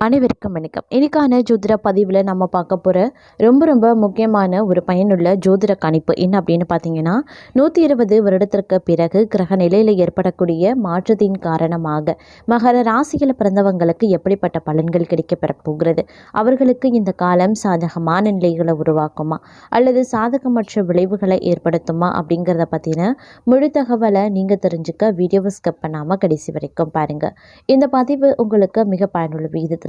அனைவருக்கும் வணக்கம். இன்னைக்கான ஜோதிட பதிவில் நம்ம பார்க்க போகிற ரொம்ப ரொம்ப முக்கியமான ஒரு பயனுள்ள ஜோதிட கணிப்பு என்ன அப்படின்னு பார்த்தீங்கன்னா நூற்றி இருபது வருடத்திற்கு பிறகு கிரக நிலையில் ஏற்படக்கூடிய மாற்றத்தின் காரணமாக மகர ராசியில் பிறந்தவங்களுக்கு எப்படிப்பட்ட பலன்கள் கிடைக்கப்பெற போகிறது? அவர்களுக்கு இந்த காலம் சாதகமான நிலைகளை உருவாக்குமா? அல்லது சாதகமற்ற விளைவுகளை ஏற்படுத்துமா? அப்படிங்கிறத பற்றின முழு தகவலை நீங்கள் தெரிஞ்சுக்க வீடியோவை ஸ்கிப் பண்ணாமல் கடைசி வரைக்கும் பாருங்கள் இந்த பதிவு உங்களுக்கு மிக பயனுள்ள விகிதத்தில்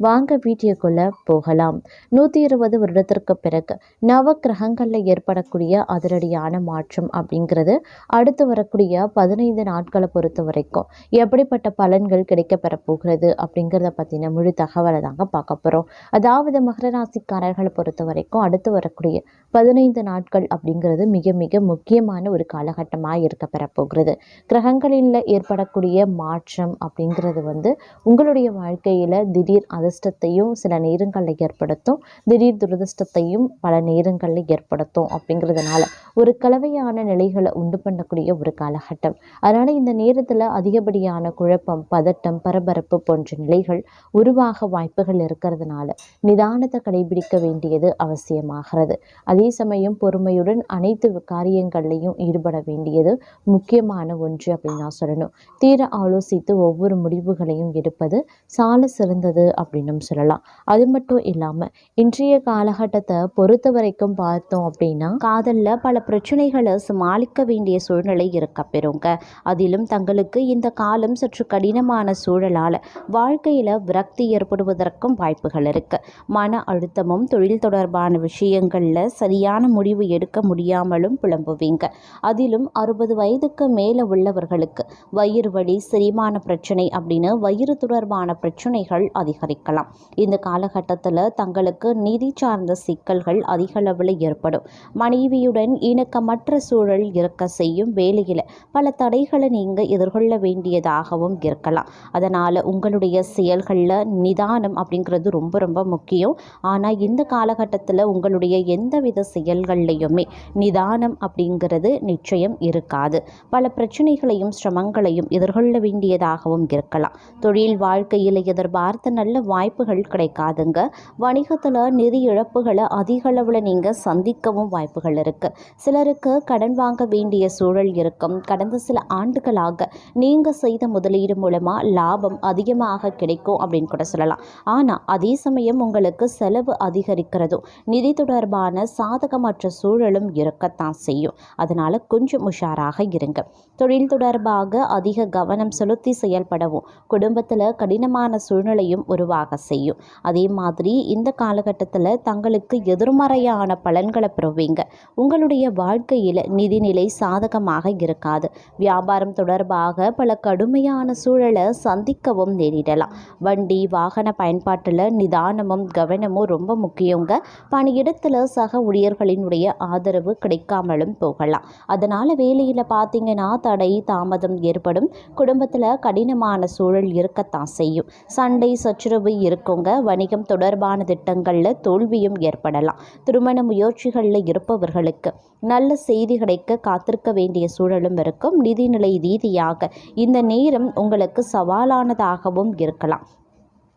வாங்க வீடியோக்குள்ளே போகலாம். நூற்றி இருபது வருடத்திற்கு பிறகு நவ கிரகங்களில் ஏற்படக்கூடிய அதிரடியான மாற்றம் அப்படிங்கிறது அடுத்து வரக்கூடிய பதினைந்து நாட்களை பொறுத்த வரைக்கும் எப்படிப்பட்ட பலன்கள் கிடைக்கப்பெற போகிறது அப்படிங்கிறத பற்றின முழு தகவலை தாங்க பார்க்க போகிறோம் அதாவது மகர ராசிக்காரர்களை பொறுத்த வரைக்கும் அடுத்து வரக்கூடிய பதினைந்து நாட்கள் அப்படிங்கிறது மிக மிக முக்கியமான ஒரு காலகட்டமாக இருக்க பெற போகிறது. கிரகங்களில் ஏற்படக்கூடிய மாற்றம் அப்படிங்கிறது வந்து உங்களுடைய வாழ்க்கையில் திடீர் அதிர்ஷ்டத்தையும் சில நேரங்களில் ஏற்படுத்தும். திடீர் துரதிர்ஷ்டத்தையும் பல நேரங்களில் ஏற்படுத்தும் அப்படிங்கிறதுனால ஒரு கலவையான நிலைகளை உண்டு பண்ணக்கூடிய ஒரு காலகட்டம். அதனால் இந்த நேரத்தில் அதிகப்படியான குழப்பம் பதட்டம் பரபரப்பு போன்ற நிலைகள் உருவாக வாய்ப்புகள் இருக்கிறதுனால நிதானத்தை கடைபிடிக்க வேண்டியது அவசியமாகிறது. அதே சமயம் பொறுமையுடன் அனைத்து காரியங்கள்லையும் ஈடுபட வேண்டியது முக்கியமான ஒன்று அப்படின்னு நான் சொல்லணும். தீர ஆலோசித்து ஒவ்வொரு முடிவுகளையும் எடுப்பது சால சிறந்தது அப்படின்னும் சொல்லலாம். அது மட்டும் இல்லாமல் இன்றைய காலகட்டத்தை பொறுத்த வரைக்கும் பார்த்தோம் அப்படின்னா காதலில் பல பிரச்சனைகளை சமாளிக்க வேண்டிய சூழ்நிலை இருக்க பெறுங்க. அதிலும் தங்களுக்கு இந்த காலம் சற்று கடினமான சூழலால் வாழ்க்கையில் விரக்தி ஏற்படுவதற்கும் வாய்ப்புகள் இருக்கு. மன அழுத்தமும் தொழில் தொடர்பான விஷயங்களில் சரியான முடிவு எடுக்க முடியாமலும் புலம்புவீங்க. அதிலும் அறுபது வயதுக்கு மேலே உள்ளவர்களுக்கு வயிறு வலி செரிமான பிரச்சனை அப்படின்னு வயிறு தொடர்பான பிரச்சனைகள் அதிகரிக்கும். இருக்கலாம் இந்த காலகட்டத்தில் தங்களுக்கு நிதி சார்ந்த சிக்கல்கள் அதிக அளவில் ஏற்படும். மனைவியுடன் இணக்கமற்ற சூழல் இருக்க செய்யும் வேலையில் பல தடைகளை நீங்கள் எதிர்கொள்ள வேண்டியதாகவும் இருக்கலாம். அதனால் உங்களுடைய செயல்களில் நிதானம் அப்படிங்கிறது ரொம்ப ரொம்ப முக்கியம். ஆனால் இந்த காலகட்டத்தில் உங்களுடைய எந்தவித செயல்கள்லையுமே நிதானம் அப்படிங்கிறது நிச்சயம் இருக்காது. பல பிரச்சனைகளையும் சிரமங்களையும் எதிர்கொள்ள வேண்டியதாகவும் இருக்கலாம். தொழில் வாழ்க்கையில் எதிர்பார்த்த நல்ல வாய்ப்புகள் கிடைக்காதுங்க. வணிகத்தில் நிதி இழப்புகளை அதிக அளவில் நீங்கள் சந்திக்கவும் வாய்ப்புகள் இருக்குது சிலருக்கு கடன் வாங்க வேண்டிய சூழல் இருக்கும். கடந்த சில ஆண்டுகளாக நீங்கள் செய்த முதலீடு மூலமாக லாபம் அதிகமாக கிடைக்கும் அப்படின்னு கூட சொல்லலாம். ஆனால் அதே சமயம் உங்களுக்கு செலவு அதிகரிக்கிறதும் நிதி தொடர்பான சாதகமற்ற சூழலும் இருக்கத்தான் செய்யும். அதனால் கொஞ்சம் உஷாராக இருங்க. தொழில் தொடர்பாக அதிக கவனம் செலுத்தி செயல்படவும் குடும்பத்தில் கடினமான சூழ்நிலையும் உருவாக செய்யும். அதே மாதிரி இந்த காலகட்டத்தில் தங்களுக்கு எதிர்மறையான பலன்களை பெறுவீங்க. உங்களுடைய வாழ்க்கையில் நிதிநிலை சாதகமாக இருக்காது. வியாபாரம் தொடர்பாக பல கடுமையான சூழலை சந்திக்கவும் நேரிடலாம். வண்டி வாகன பயன்பாட்டில் நிதானமும் கவனமும் ரொம்ப முக்கியங்க. பணியிடத்தில் சக ஊழியர்களினுடைய ஆதரவு கிடைக்காமலும் போகலாம். அதனால் வேலையில் பார்த்தீங்கன்னா தடை தாமதம் ஏற்படும். குடும்பத்தில் கடினமான சூழல் இருக்கத்தான் செய்யும். சண்டை சச்சுரவு இருக்குங்க. வணிகம் தொடர்பான திட்டங்களில் தோல்வியும் ஏற்படலாம். திருமண முயற்சிகளில் இருப்பவர்களுக்கு நல்ல செய்தி கிடைக்க காத்திருக்க வேண்டிய சூழலும் இருக்கும். நிதிநிலை ரீதியாக இந்த நேரம் உங்களுக்கு சவாலானதாகவும் இருக்கலாம்.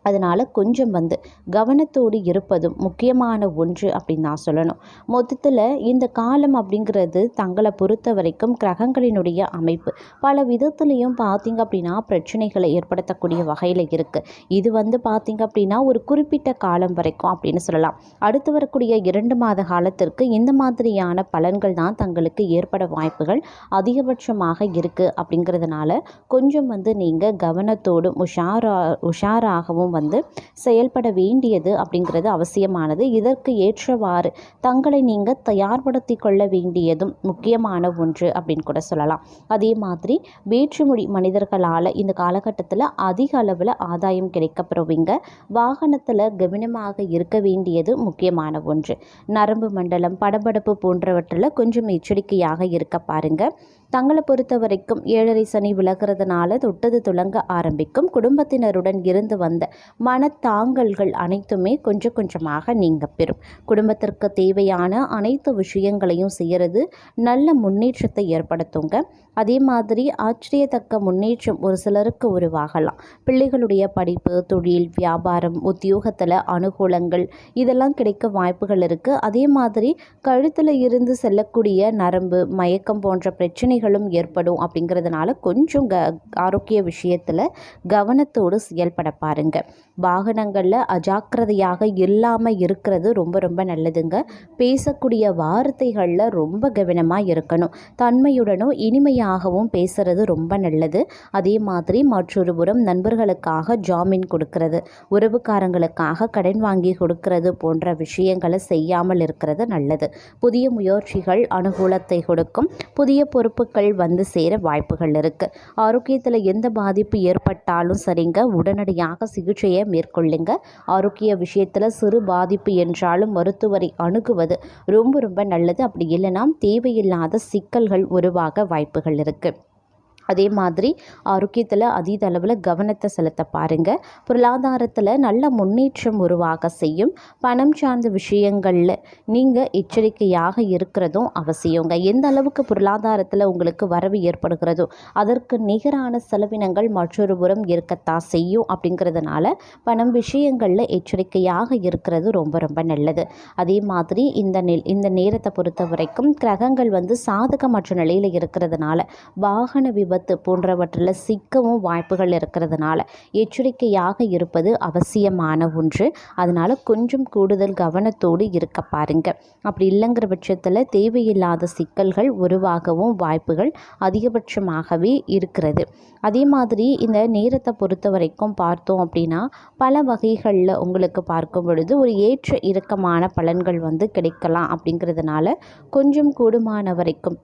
அதனால் கொஞ்சம் வந்து கவனத்தோடு இருப்பதும் முக்கியமான ஒன்று அப்படின்னு நான் சொல்லணும். மொத்தத்தில் இந்த காலம் அப்படிங்கிறது தங்களை பொறுத்த வரைக்கும் கிரகங்களினுடைய அமைப்பு. பல விதத்துலேயும் பார்த்திங்க அப்படின்னா பிரச்சனைகளை ஏற்படுத்தக்கூடிய வகையில் இருக்குது இது வந்து பார்த்திங்க அப்படின்னா ஒரு குறிப்பிட்ட காலம் வரைக்கும் அப்படின்னு சொல்லலாம். அடுத்து வரக்கூடிய இரண்டு மாத காலத்திற்கு இந்த மாதிரியான பலன்கள் தான் தங்களுக்கு ஏற்பட வாய்ப்புகள் அதிகபட்சமாக இருக்குது அப்படிங்கிறதுனால கொஞ்சம் வந்து நீங்கள் கவனத்தோடும் உஷாரா உஷாராகவும் வந்து செயல்பட வேண்டியது அப்படிங்கிறது அவசியமானது. இதற்கு ஏற்றவாறு தங்களை நீங்கள் தயார்படுத்தி கொள்ள வேண்டியதும் முக்கியமான ஒன்று அப்படின்னு கூட சொல்லலாம். அதே மாதிரி வேற்றுமொழி மனிதர்களால் இந்த காலகட்டத்தில் அதிக அளவில் ஆதாயம் கிடைக்கப்பெறுவீங்க வாகனத்தில் கவனமாக இருக்க வேண்டியது முக்கியமான ஒன்று. நரம்பு மண்டலம் படபடப்பு போன்றவற்றில் கொஞ்சம் எச்சரிக்கையாக இருக்க பாருங்க. தங்களை பொறுத்த வரைக்கும் ஏழரை சனி விலகிறதுனால தொட்டது துளங்க ஆரம்பிக்கும். குடும்பத்தினருடன் இருந்து வந்த மனத்தாங்கல்கள் அனைத்துமே கொஞ்சம் கொஞ்சமாக நீங்க பெறும். குடும்பத்திற்கு தேவையான அனைத்து விஷயங்களையும் செய்கிறது நல்ல முன்னேற்றத்தை ஏற்படுத்துங்க. அதே மாதிரி ஆச்சரியத்தக்க முன்னேற்றம் ஒரு சிலருக்கு உருவாகலாம். பிள்ளைகளுடைய படிப்பு தொழில் வியாபாரம் உத்தியோகத்தில் அனுகூலங்கள் இதெல்லாம் கிடைக்க வாய்ப்புகள் இருக்குது அதே மாதிரி கழுத்தில் இருந்து செல்லக்கூடிய நரம்பு மயக்கம் போன்ற பிரச்சனைகளும் ஏற்படும் அப்படிங்கிறதுனால கொஞ்சம் க ஆரோக்கிய விஷயத்தில் கவனத்தோடு செயல்பட பாருங்கள் வாகனங்களில் அஜாக்கிரதையாக இல்லாமல் இருக்கிறது ரொம்ப ரொம்ப நல்லதுங்க. பேசக்கூடிய வார்த்தைகளில் ரொம்ப கவனமாக இருக்கணும். தன்மையுடனும் இனிமையாகவும் பேசுறது ரொம்ப நல்லது. அதே மாதிரி மற்றொரு புறம் நண்பர்களுக்காக ஜாமீன் கொடுக்கறது உறவுக்காரங்களுக்காக கடன் வாங்கி கொடுக்கறது போன்ற விஷயங்களை செய்யாமல் இருக்கிறது நல்லது. புதிய முயற்சிகள் அனுகூலத்தை கொடுக்கும். புதிய பொறுப்புகள் வந்து சேர வாய்ப்புகள் இருக்குது ஆரோக்கியத்தில் எந்த பாதிப்பு ஏற்பட்டாலும் சரிங்க. உடனடியாக சிகிச்சை சிகிச்சையை மேற்கொள்ளுங்க. ஆரோக்கிய விஷயத்தில் சிறு பாதிப்பு என்றாலும் மருத்துவரை அணுகுவது ரொம்ப ரொம்ப நல்லது. அப்படி இல்லைன்னா தேவையில்லாத சிக்கல்கள் உருவாக வாய்ப்புகள் இருக்குது அதே மாதிரி ஆரோக்கியத்தில் அதீத அளவில் கவனத்தை செலுத்த பாருங்கள் பொருளாதாரத்தில் நல்ல முன்னேற்றம் உருவாக செய்யும். பணம் சார்ந்த விஷயங்களில் நீங்கள் எச்சரிக்கையாக இருக்கிறதும் அவசியங்க. எந்த அளவுக்கு பொருளாதாரத்தில் உங்களுக்கு வரவு ஏற்படுகிறதோ அதற்கு நிகரான செலவினங்கள் மற்றொரு புறம் இருக்கத்தான் செய்யும் அப்படிங்கிறதுனால பணம் விஷயங்களில் எச்சரிக்கையாக இருக்கிறது ரொம்ப ரொம்ப நல்லது. அதே மாதிரி இந்த நெல் இந்த நேரத்தை பொறுத்த வரைக்கும் கிரகங்கள் வந்து சாதகமற்ற நிலையில் இருக்கிறதுனால வாகன விபத்து விபத்து போன்றவற்றில் சிக்கவும் வாய்ப்புகள் இருக்கிறதுனால எச்சரிக்கையாக இருப்பது அவசியமான ஒன்று. அதனால் கொஞ்சம் கூடுதல் கவனத்தோடு இருக்க பாருங்க. அப்படி இல்லைங்கிற பட்சத்தில் தேவையில்லாத சிக்கல்கள் உருவாகவும் வாய்ப்புகள் அதிகபட்சமாகவே இருக்கிறது. அதே மாதிரி இந்த நேரத்தை பொறுத்த வரைக்கும் பார்த்தோம் அப்படின்னா பல வகைகளில் உங்களுக்கு பார்க்கும் பொழுது ஒரு ஏற்ற இறக்கமான பலன்கள் வந்து கிடைக்கலாம் அப்படிங்கிறதுனால கொஞ்சம் கூடுமான வரைக்கும்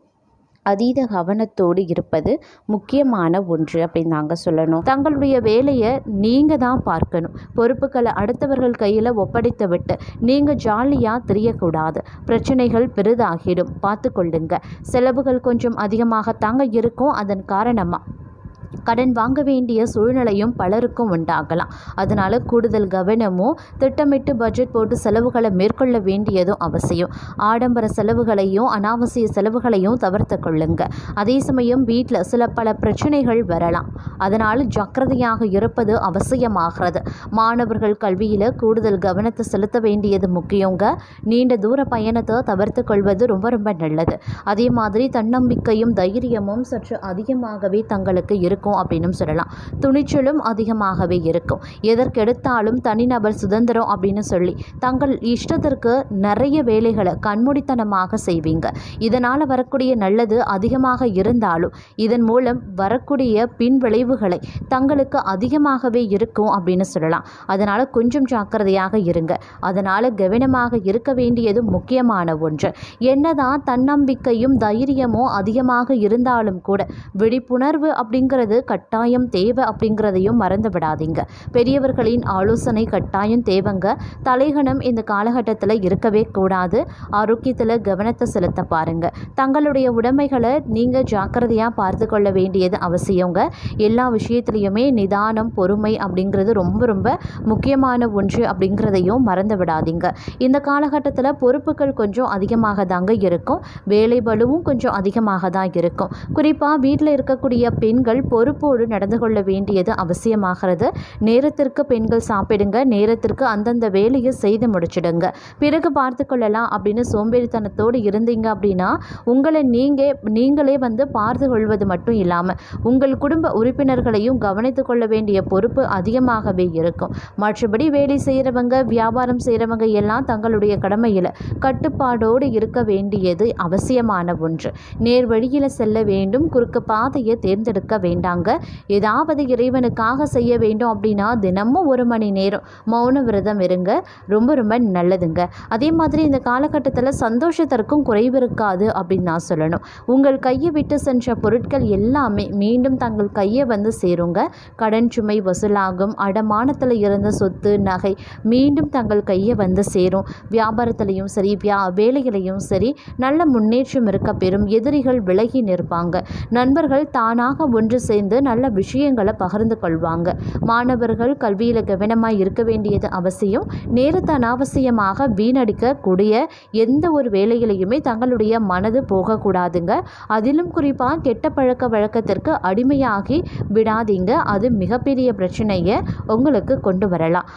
அதீத கவனத்தோடு இருப்பது முக்கியமான ஒன்று அப்படின்னு நாங்கள் சொல்லணும். தங்களுடைய வேலையை நீங்கள் தான் பார்க்கணும். பொறுப்புகளை அடுத்தவர்கள் கையில் ஒப்படைத்து விட்டு நீங்கள் ஜாலியாக தெரியக்கூடாது. பிரச்சனைகள் பெரிதாகிடும். பார்த்து கொள்ளுங்க செலவுகள் கொஞ்சம் அதிகமாக தாங்க இருக்கும். அதன் காரணமாக கடன் வாங்க வேண்டிய சூழ்நிலையும் பலருக்கும் உண்டாகலாம். அதனால் கூடுதல் கவனமும் திட்டமிட்டு பட்ஜெட் போட்டு செலவுகளை மேற்கொள்ள வேண்டியதும் அவசியம். ஆடம்பர செலவுகளையும் அனாவசிய செலவுகளையும் தவிர்த்து கொள்ளுங்க. அதே சமயம் வீட்டில் சில பல பிரச்சனைகள் வரலாம். அதனால் ஜக்கிரதையாக இருப்பது அவசியமாகிறது. மாணவர்கள் கல்வியில் கூடுதல் கவனத்தை செலுத்த வேண்டியது முக்கியங்க. நீண்ட தூர பயணத்தை தவிர்த்து கொள்வது ரொம்ப ரொம்ப நல்லது. அதே மாதிரி தன்னம்பிக்கையும் தைரியமும் சற்று அதிகமாகவே தங்களுக்கு இருக்கும் அப்படின்னு சொல்லலாம். துணிச்சலும் அதிகமாகவே இருக்கும். எதற்கெடுத்தாலும் தனிநபர் சுதந்திரம் அப்படின்னு சொல்லி தங்கள் இஷ்டத்திற்கு நிறைய வேலைகளை கண்மூடித்தனமாக செய்வீங்க. இதனால் வரக்கூடிய நல்லது அதிகமாக இருந்தாலும் இதன் மூலம் வரக்கூடிய பின் விளைவுகளை தங்களுக்கு அதிகமாகவே இருக்கும் அப்படின்னு சொல்லலாம். அதனால் கொஞ்சம் ஜாக்கிரதையாக இருங்க. அதனால் கவனமாக இருக்க வேண்டியது முக்கியமான ஒன்று. என்னதான் தன்னம்பிக்கையும் தைரியமும் அதிகமாக இருந்தாலும் கூட விழிப்புணர்வு அப்படிங்கிறது கட்டாயம் தேவை அப்படிங்கிறதையும் மறந்து விடாதீங்க. பெரியவர்களின் ஆலோசனை கட்டாயம் தேவைங்க. தலைகணம் இந்த காலகட்டத்தில் இருக்கவே கூடாது. ஆரோக்கியத்தில் கவனத்தை செலுத்த பாருங்க. தங்களுடைய உடைமைகளை நீங்கள் ஜாக்கிரதையாக பார்த்து கொள்ள வேண்டியது அவசியங்க. எல்லா விஷயத்துலையுமே நிதானம் பொறுமை அப்படிங்கிறது ரொம்ப ரொம்ப முக்கியமான ஒன்று அப்படிங்கிறதையும் மறந்து விடாதீங்க. இந்த காலகட்டத்தில் பொறுப்புகள் கொஞ்சம் அதிகமாக தாங்க இருக்கும். வேலை பலுவும் கொஞ்சம் அதிகமாக தான் இருக்கும். குறிப்பாக வீட்டில் இருக்கக்கூடிய பெண்கள் பொறுப்போடு நடந்து கொள்ள வேண்டியது அவசியமாகிறது. நேரத்திற்கு பெண்கள் சாப்பிடுங்க. நேரத்திற்கு அந்தந்த வேலையை செய்து முடிச்சிடுங்க. பிறகு பார்த்து கொள்ளலாம் அப்படின்னு சோம்பேறித்தனத்தோடு இருந்தீங்க அப்படின்னா உங்களை நீங்கள் நீங்களே வந்து பார்த்து கொள்வது மட்டும் இல்லாமல் உங்கள் குடும்ப உறுப்பினர்களையும் கவனித்து கொள்ள வேண்டிய பொறுப்பு அதிகமாகவே இருக்கும். மற்றபடி வேலை செய்கிறவங்க வியாபாரம் செய்கிறவங்க எல்லாம் தங்களுடைய கடமையில் கட்டுப்பாடோடு இருக்க வேண்டியது அவசியமான ஒன்று. நேர் வழியில் செல்ல வேண்டும். குறுக்கு பாதையை தேர்ந்தெடுக்க வேண்டாங்க ஏதாவது இறைவனுக்காக செய்ய வேண்டும் அப்படின்னா தினமும் ஒரு மணி நேரம் மௌன விரதம் இருங்க. ரொம்ப ரொம்ப நல்லதுங்க. அதே மாதிரி இந்த காலகட்டத்தில் சந்தோஷத்திற்கும் குறைவு இருக்காது அப்படின்னு நான் சொல்லணும். உங்கள் கையை விட்டு சென்ற பொருட்கள் எல்லாமே மீண்டும் தங்கள் கையை வந்து சேருங்க. கடன் சுமை வசூலாகும். அடமானத்தில் இருந்த சொத்து நகை மீண்டும் தங்கள் கையை வந்து சேரும். வியாபாரத்திலையும் சரி வியா வேலைகளையும் சரி நல்ல முன்னேற்றம் இருக்க பெறும். எதிரிகள் விலகி நிற்பாங்க. நண்பர்கள் தானாக ஒன்று சே சேர்ந்து நல்ல விஷயங்களை பகிர்ந்து கொள்வாங்க. மாணவர்கள் கல்வியில் கவனமாக இருக்க வேண்டியது அவசியம். நேரத்தை அனாவசியமாக வீணடிக்கக்கூடிய எந்த ஒரு வேலையிலையுமே தங்களுடைய மனது போகக்கூடாதுங்க. அதிலும் குறிப்பாக கெட்ட பழக்க வழக்கத்திற்கு அடிமையாகி விடாதீங்க. அது மிகப்பெரிய பிரச்சனையை உங்களுக்கு கொண்டு வரலாம்.